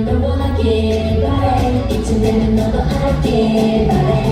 난 널 원하길 바래. 이쯤 되면 너도 알길 바래.